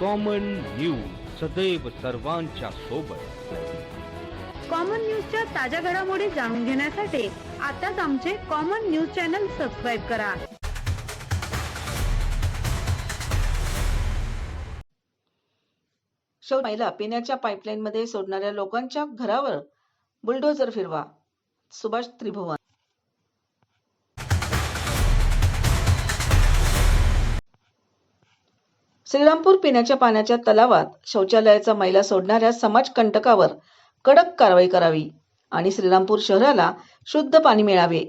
Common news सदैव सर्वांच्या सोबत. कॉमन न्यूजच्या ताज्या घडामोडी जाणून घेण्यासाठी आताच आमचे कॉमन न्यूज चॅनल सबस्क्राईब करा. शौ महिला पिण्याच्या पाईपलाईनमध्ये सोडणाऱ्या लोकांच्या घरावर बुलडोझर फिरवा. सुभाष त्रिभुवन. श्रीरामपूर पिण्याच्या पाण्याच्या तलावात शौचालयाचा मैला सोडणाऱ्या समाजकंटकावर कडक कारवाई करावी आणि श्रीरामपूर शहराला शुद्ध पाणी मिळावे.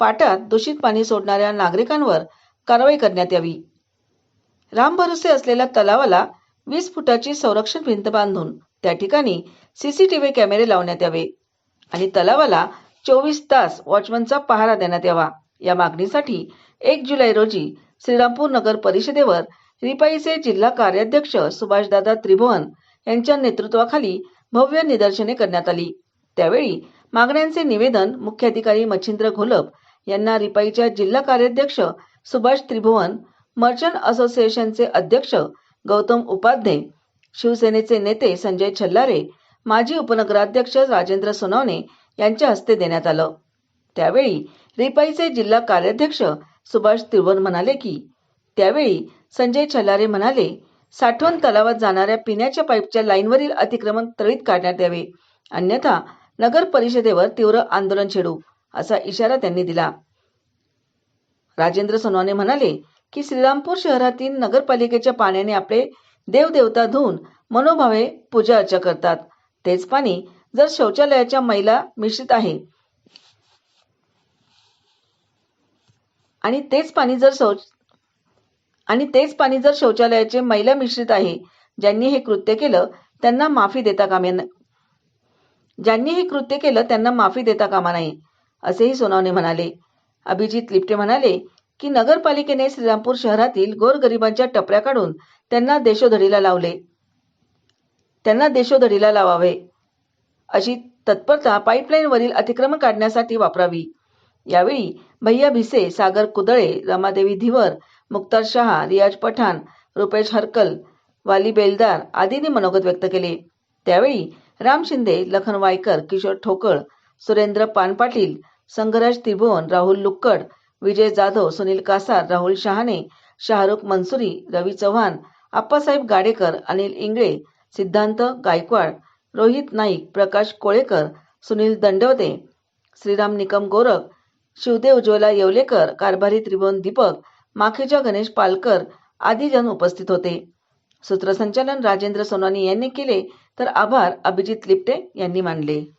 पाटात दूषित पाणी सोडणाऱ्या नागरिकांवर कारवाई करण्यात यावी. रामभरोसे असलेल्या तलावाला वीस फुटाची संरक्षण भिंत बांधून त्या ठिकाणी सीसीटीव्ही कॅमेरे लावण्यात यावे आणि तलावाला चोवीस तास वॉचमनचा पहारा देण्यात यावा. या मागणीसाठी एक जुलै रोजी श्रीरामपूर नगर परिषदेवर रिपाईचे जिल्हा कार्याध्यक्ष सुभाषदादा त्रिभुवन यांच्या नेतृत्वाखाली भव्य निदर्शने करण्यात आली. त्यावेळी मागण्यांचे निवेदन मुख्याधिकारी मच्छिंद्र घोलप यांना रिपाईच्या जिल्हा कार्याध्यक्ष सुभाष त्रिभुवन मर्चंट असोसिएशनचे अध्यक्ष गौतम उपाध्ये शिवसेनेचे नेते संजय छल्लारे माजी उपनगराध्यक्ष राजेंद्र सोनवणे यांच्या हस्ते देण्यात आलं. त्यावेळी रिपाईचे जिल्हा कार्याध्यक्ष सुभाष त्रिभुवन म्हणाले की त्यावेळी संजय छल्लारे म्हणाले साठवण तलावात जाणाऱ्या पिण्याच्या पाईपच्या लाईनवरील अतिक्रमण त्वरित काढण्यात यावे. अन्यथा नगर परिषदेवर तीव्र आंदोलन छेडू असा इशारा त्यांनी दिला. राजेंद्र सोनवाने म्हणाले की श्रीरामपूर शहरातील नगरपालिकेच्या पाण्याने आपले देवदेवता धुवून मनोभावे पूजा अर्चा करतात. तेच पाणी जर शौचालयाच्या मैला मिश्रित आहे आणि तेच पाणी जर शौच आणि तेच पाणी जर शौचालयाचे मैला मिश्रित आहे ज्यांनी हे कृत्य केलं त्यांना माफी देता कामे ज्यांनी हे कृत्य केलं त्यांना माफी देता कामा नये असेही सोनावणे म्हणाले. अभिजित लिप्टे म्हणाले की नगरपालिकेने श्रीरामपूर शहरातील गोरगरिबांच्या टपऱ्या काढून त्यांना देशोधडीला लावले. त्यांना देशोधडीला लावावे. अशी तत्परता पाईपलाईनवरील अतिक्रमण काढण्यासाठी वापरावी. यावेळी भैया भिसे सागर कुदळे रमादेवी धिवर मुक्तार शहा रियाज पठाण रुपेश हरकल वाली बेलदार आदींनी मनोगत व्यक्त केले. त्यावेळी राम शिंदे लखन वायकर किशोर ठोकळ सुरेंद्र पानपाटील संघराज त्रिभुवन राहुल लुक्कड विजय जाधव सुनील कासार राहुल शहाणे शाहरुख मनसुरी रवी चव्हाण आप्पासाहेब गाडेकर अनिल इंगळे सिद्धांत गायकवाड रोहित नाईक प्रकाश कोळेकर सुनील दंडवते श्रीराम निकम गोरख शिवदेव उज्ज्वला येवलेकर कारभारी त्रिभुवन दीपक माखेजा गणेश पालकर आदी जण उपस्थित होते. सूत्रसंचालन राजेंद्र सोनानी यांनी केले तर आभार अभिजित लिप्टे यांनी मानले.